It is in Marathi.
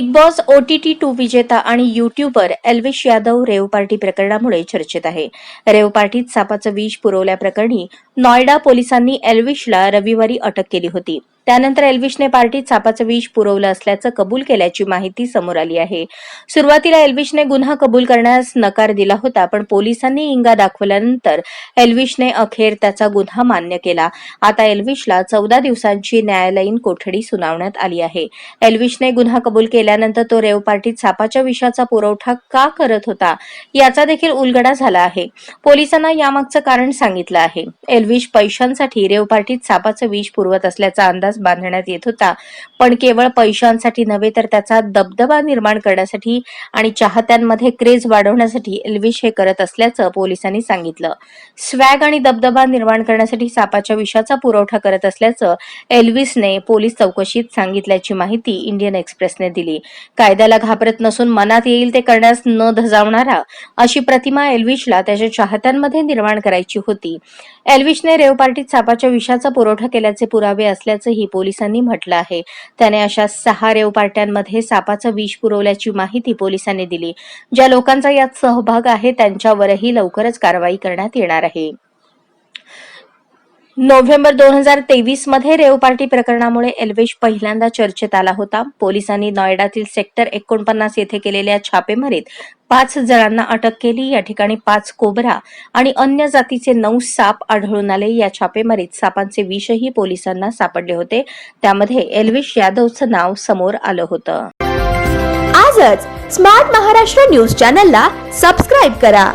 बिग बॉस ओटीटी टू विजेता आणि YouTuber Elvish Yadav rave party प्रकरणामुळे चर्चेत आहे. रेव पार्टीत सापाचं विष पुरवल्याप्रकरणी नॉयडा पोलिसांनी एल्विशला रविवारी अटक केली होती. त्यानंतर एल्विशने पार्टीत सापाचं विष पुरवलं असल्याचं कबूल केल्याची माहिती समोर आली आहे. सुरुवातीला एल्विशने गुन्हा कबूल करण्यास नकार दिला होता पण पोलिसांनी इंगा दाखवल्यानंतर एल्विशने अखेर त्याचा गुन्हा मान्य केला. आता एल्विशला चौदा दिवसांची न्यायालयीन कोठडी सुनावण्यात आली आहे. एल्विशने गुन्हा कबूल केल्यानंतर तो रेव पार्टीत सापाच्या विषाचा पुरवठा का करत होता याचा देखील उलगडा झाला आहे. पोलिसांना यामागचं कारण सांगितलं आहे. एल्विश पैशांसाठी रेव पार्टीत सापाचं विष पुरवत असल्याचा अंदाज बांधण्यात येत होता. पण केवळ पैशांसाठी नव्हे तर त्याचा दबदबा निर्माण करण्यासाठी आणि चाहत्यांमध्ये क्रेज वाढवण्यासाठी एल्विश हे करत असल्याचं पोलिसांनी सांगितलं. स्वॅग आणि दबदबा निर्माण करण्यासाठी सापाच्या विषाचा पुरवठा करत असल्याचं एल्विसने पोलीस चौकशीत सांगितल्याची माहिती इंडियन एक्सप्रेसने दिली. कायद्याला घाबरत नसून मनात येईल ते करण्यास न धजावणारा अशी प्रतिमा एल्विशला त्याच्या चाहत्यांमध्ये निर्माण करायची होती. एल्विशने रेव पार्टीत सापाच्या विषाचा पुरवठा केल्याचे पुरावे असल्याचंही पोलिसांनी म्हटलं आहे. त्याने अशा सहा रेव पार्ट्यांमध्ये सापाचं विष पुरवल्याची माहिती पोलिसांनी दिली. ज्या लोकांचा यात सहभाग आहे त्यांच्यावरही लवकरच कारवाई करण्यात येणार आहे. नोव्हेंबर दोन हजार तेवीसमध्ये रेव पार्टी प्रकरणामुळे एल्वेश पहिल्यांदा चर्चेत आला होता. पोलिसांनी नॉयडातील सेक्टर एकोणपन्नास येथे केलेल्या छापेमारीत पाच जणांना अटक केली. या ठिकाणी पाच कोबरा आणि अन्य जातीचे नऊ साप आढळून आले. या छापेमारीत सापांचे विषही पोलिसांना सापडले होते. त्यामध्ये एल्विश यादवचं नाव समोर आलं होतं. आजच स्मार्ट महाराष्ट्र न्यूज चॅनलला सबस्क्राईब करा.